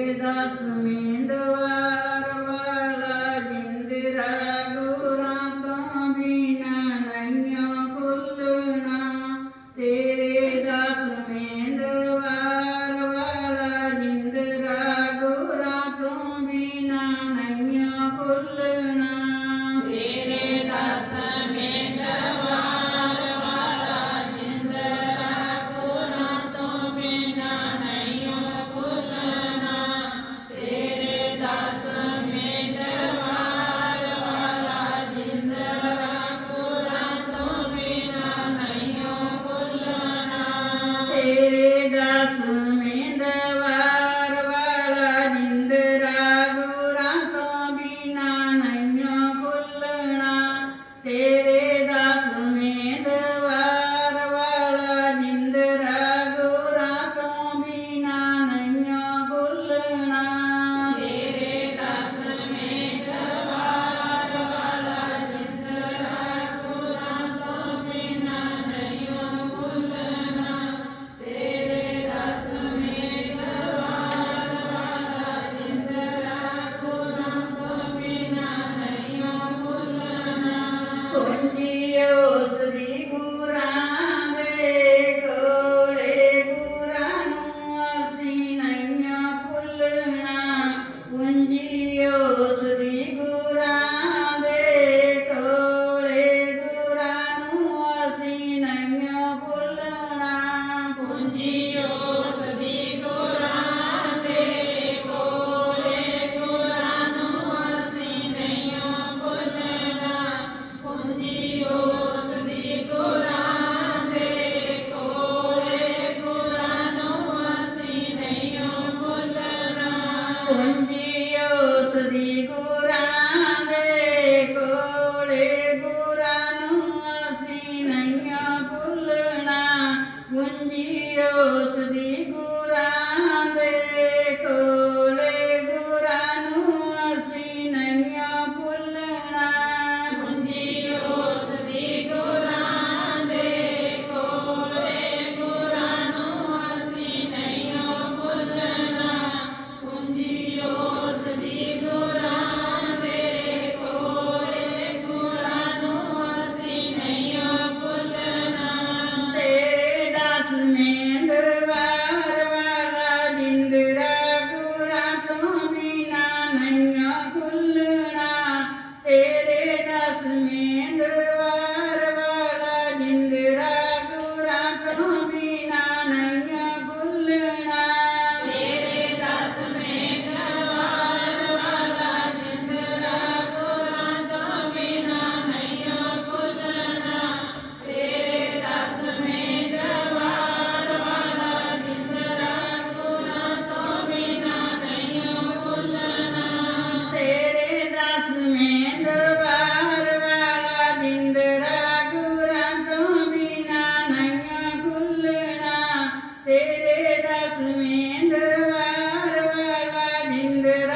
Jasmine ਹੁੰਦੀ ਉਸ ਦੀ ਗੁਰਾਂ ਦੇ ਕੋਲੇ Amen. வேண்டும்